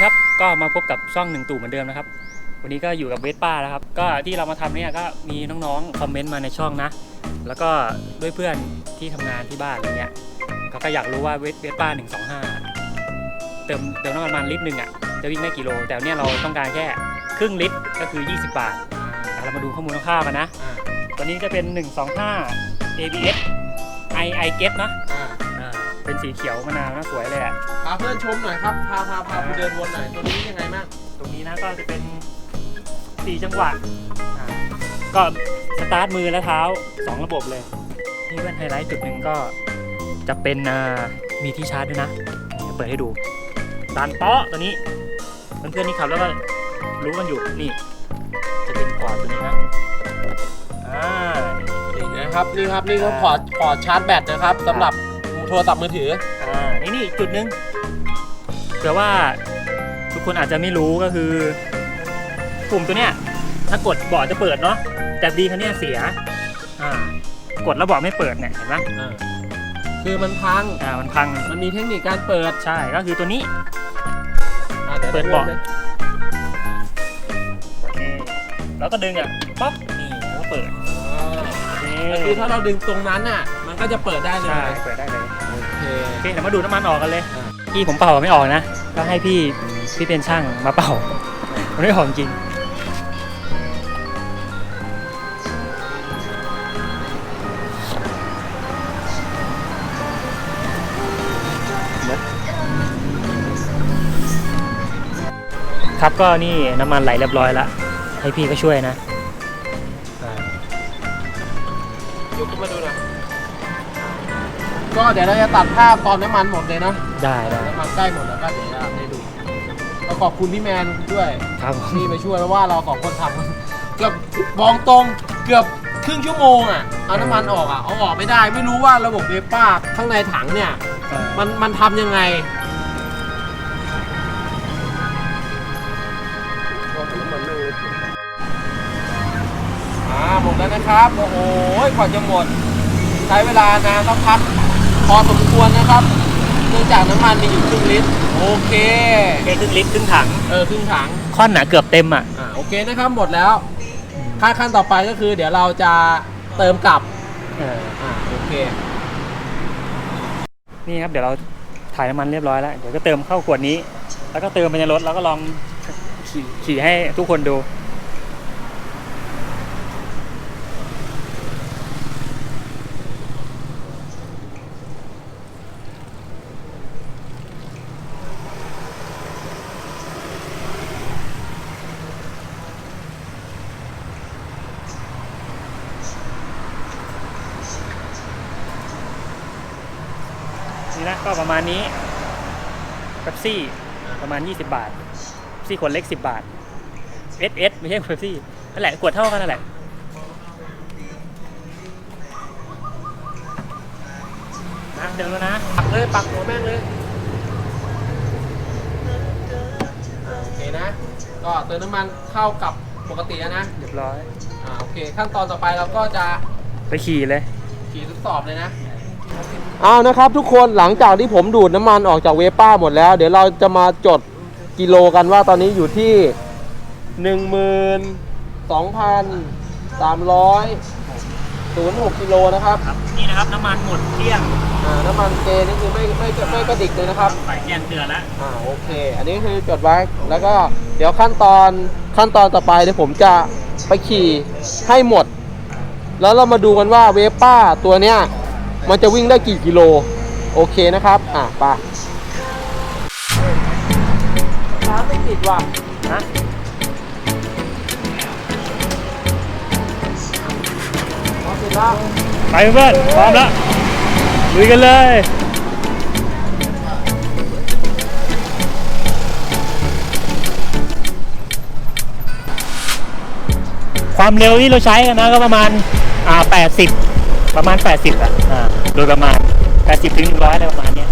ครับ ก็มาพบกับช่องหนึ่งตู่เหมือนเดิมนะครับ วันนี้ก็อยู่กับเวสป้าแล้วครับ ก็ที่เรามาทำเนี่ยก็มีน้องๆคอมเมนต์มาในช่องนะ แล้วก็ด้วยเพื่อนที่ทำงานที่บ้านอะไรเงี้ยเขาก็อยากรู้ว่าเวสเวสป้า125เติมเติมน้ำมันประมาณลิตรหนึ่งอะจะวิ่งได้กี่โล แต่เนี่ยเราต้องการแค่ครึ่งลิตรก็คือ 20 บาทอะเรามาดูข้อมูลคร่าวๆกันนะอ่าตัวนี้จะเป็น 125 ABS I I get นะ อ่าอ่า เป็นสีเขียวมะนาวนะสวยเลยอะพาเพื่อนชมหน่อยครับ พาพาพาไปเดินวนหน่อย ตัวนี้ยังไงบ้างตรงนี้นะก็จะเป็นสี่จังหวะอ่าก็สตาร์ทมือและเท้า2ระบบเลยที่เป็นไฮไลท์จุดหนึ่งก็จะเป็นอ่ามีที่ชาร์จด้วยนะนี่เปิดให้ดูดันเปาะตัวนี้ เพื่อนๆที่ขับแล้วก็รู้กันอยู่นี่ จะเป็นกอดตัวนี้นะอ่า นี่นะครับ นี่ครับ นี่ก็พอร์ตพอร์ตชาร์จแบตนะครับสำหรับ โทรศัพท์มือถือ อ่านี่นี่อีกจุดหนึ่งเผื่อว่าทุกคนอาจจะไม่รู้ก็คือ ปุ่มตัวเนี้ยถ้ากดเบาะจะเปิดเนาะแต่ดีคันเนี้ยเสียอ่ากดแล้วเบาะไม่เปิดเนี่ยเห็นไหมอ่าคือมันพัง อ่ามันพังมันมีเทคนิคการเปิดใช่ก็คือตัวนี้ อ่าดี๋ยวเปิดเบาะริ่มลยนี่แล้วก็ดึงอะป๊อกนี่แล้วก็เปิดอ่านี่ก็คือถ้าเราดึงตรงนั้นน่ะมัน ก็จะเปิดได้เลยใช่เปิดได้เลยโอเคโอเคเดี๋ยวมาดูน้ำมันออกกันเลยอ่าพี่ผมเป่าไม่ออกนะ ก็ให้พี่พี่เป็นช่างมาเป่ามันไม่ออกจริงครับก็นี่น้ำมันไหลเรียบร้อยแล้ว ให้พี่ก็ช่วยนะอ่ายกขึ้นมาดูหน่อย ก็เดี๋ยวเราจะตัดภาพตอนน้ำมันหมดเลยนะได้ได้น้ำมันใกล้หมดแล้วก็เดี๋ยวจะให้ดูก็ขอบคุณพี่แมนด้วยครับผมที่มาช่วยเพราะว่าเราสองคนทำเกือบมองตรงเกือบครึ่งชั่วโมงอะเอาน้ำมันออกอะเอาออกไม่ได้ไม่รู้ว่าระบบเวป้าข้างในถังเนี่ยอ่ามันมันทำยังไงอ่าหมดแล้วนะครับ โอ้โหกว่าจะหมด ใช้เวลานานสักพัก พอสมควรนะครับ เนื่องจากน้ำมันมีอยู่ครึ่งลิตร โอเคโอเคครึ่งลิตรครึ่งถังเออครึ่งถัง ค่อนหนาเกือบเต็มอะ อ่าโอเคนะครับหมดแล้วขั้นขั้นต่อไปก็คือ เดี๋ยวเราจะเติมกลับเอออ่าโอเค นี่ครับเดี๋ยวเราถ่ายน้ำมันเรียบร้อยแล้ว เดี๋ยวก็เติมเข้าขวดนี้ แล้วก็เติมไปในรถแล้วก็ลองขี่ขี่ให้ทุกคนดู นี่นะก็ประมาณนี้เป๊ปซี่ประมาณ 20 บาทซี่ขวดเล็ก 10 บาท S S ไม่ใช่เป๊ปซี่นั่นแหละขวดเท่ากันนั่นแหละนะเดี๋ยวแล้วนะปักเลยปักหัวแม่งเลยอ่าโอเคนะ ก็เติมน้ำมันเข้ากับปกติแล้วนะเรียบร้อยอ่าโอเค ขั้นตอนต่อไปเราก็จะไปขี่เลย ขี่ทดสอบเลยนะ เอานะครับทุกคนหลังจากที่ผมดูดน้ำมันออกจากเวป้าหมดแล้ว เดี๋ยวเราจะมาจดกิโลกันว่าตอนนี้อยู่ที่หนึ่งหมื่นสองพันสามร้อยศูนย์หกกิโลนะครับครับนี่นะครับน้ำมันหมดเกลี้ยงอ่าน้ำมันเกนี่คือไม่ไม่ไม่ไม่กระดิกเลยนะครับใส่แจ้งเตือนแล้วอ่าโอเค อันนี้คือจดไว้แล้วก็เดี๋ยวขั้นตอนขั้นตอนต่อไปเดี๋ยวผมจะไปขี่ให้หมด แล้วเรามาดูกันว่าเวป้าตัวเนี้ย มันจะวิ่งได้กี่กิโล โอเคนะครับ อะไปร้านไม่ติดว่ะนะพอติดแล้วไปเพื่อนพร้อมแล้วลุยกันเลยความเร็วที่เราใช้กันนะก็ประมาณอ่า80 ประมาณ 80 อะ อ่า โดยประมาณ 80ถึง100อะไรประมาณเนี้ย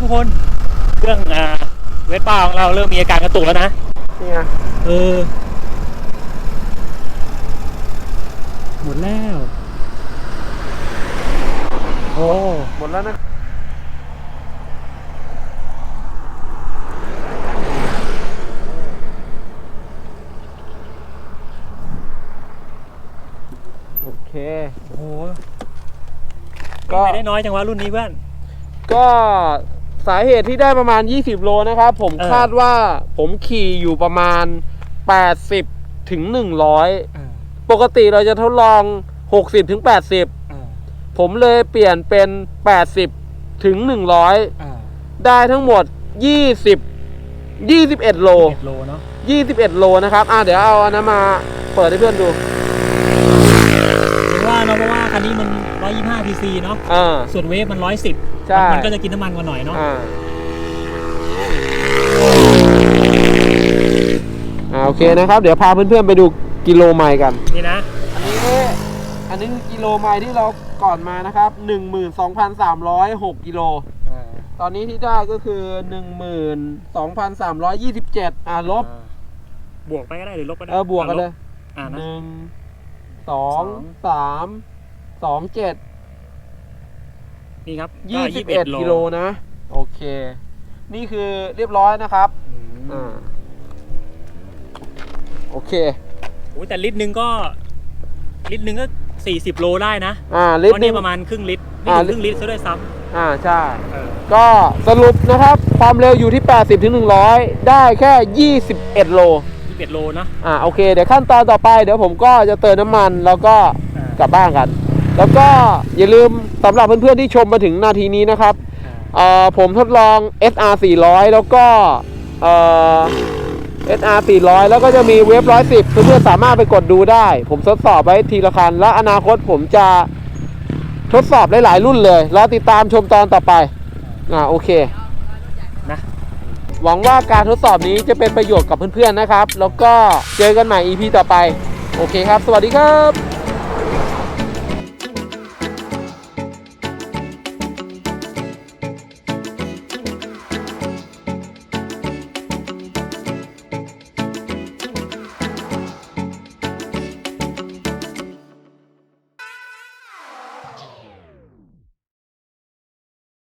ทุกคนเครื่องอ่าเวสป้าของเราเริ่มมีอาการกระตุกแล้วนะนี่ไงเออ หมดแล้ว โอ้หมดแล้วนะโอเคโหก็ก็ ไม่ได้น้อยจังวะรุ่นนี้เพื่อน ก็ สาเหตุที่ได้ประมาณ 20 โลนะครับ ผมเออ คาดว่าผมขี่อยู่ประมาณ 80 ถึง 100ปกติเราจะทดลอง 60 ถึง 80ผมเลยเปลี่ยนเป็น 80 ถึง100 ได้ทั้งหมด 20 21 โลเอ็ดโลเนาะ21 โลนะครับ อะเดี๋ยวเอาอันนั้นมาเปิดให้เพื่อนดู เห็นว่าเนาะเพราะว่าคันนี้มัน 125 cc เนาะอ่า ส่วนเวฟมัน 110 ใช่ มันก็จะกินน้ำมันกว่าหน่อยเนาะอ่าอ่าโอเคนะครับ เดี๋ยวพาเพื่อนๆไปดูกิโลไมล์กัน นี่นะ อันนี้อันนี้คือกิโลไมล์ที่เราก่อนมานะครับ 12,306 กิโล ตอนนี้ที่ได้ก็คือ 12,327 อ่าลบ บวกไปก็ได้หรือลบก็ได้เออบวกกันเลย อ่าหนะนึ่งสองสองสาม สองเจ็ดนี่ครับยี่สิบเอ็ดกิโลนะ โอเค นี่คือเรียบร้อยนะครับอือ่ามโอเคโอ้ยแต่ลิตรหนึ่งก็ ลิตรหนึ่งก็40โลได้นะอ่าเพลิตรราะหนึนี่งประมาณครึ่งลิตรไม่อ่าถึงครึ่งลิตรซะด้วยซ้อ่าใช่ำเออก็สรุปนะครับ ความเร็วอยู่ที่ 80ถึง100 ได้แค่ 21 โล 21 โลนะอ่าโอเค เดี๋ยวขั้นตอนต่อไปเดี๋ยวผมก็จะเติมน้ำมันแล้วก็อ่ากลับบ้านกัน แล้วก็อย่าลืมสำหรับเพื่อนๆที่ชมมาถึงนาทีนี้นะครับอ่าเอ่อผมทดลอง SR 400 แล้วก็เอ่อ SR 400 แล้วก็จะมีเวฟ110 เพื่อนๆสามารถไปกดดูได้ ผมทดสอบไว้ทีละคัน และอนาคตผมจะทดสอบหลายๆรุ่นเลยรอติดตามชมตอนต่อไปอ่าโอเคนะหวังว่าการทดสอบนี้จะเป็นประโยชน์กับเพื่อนๆนะครับ แล้วก็เจอกันใหม่ EP ต่อไป โอเคครับ สวัสดีครับ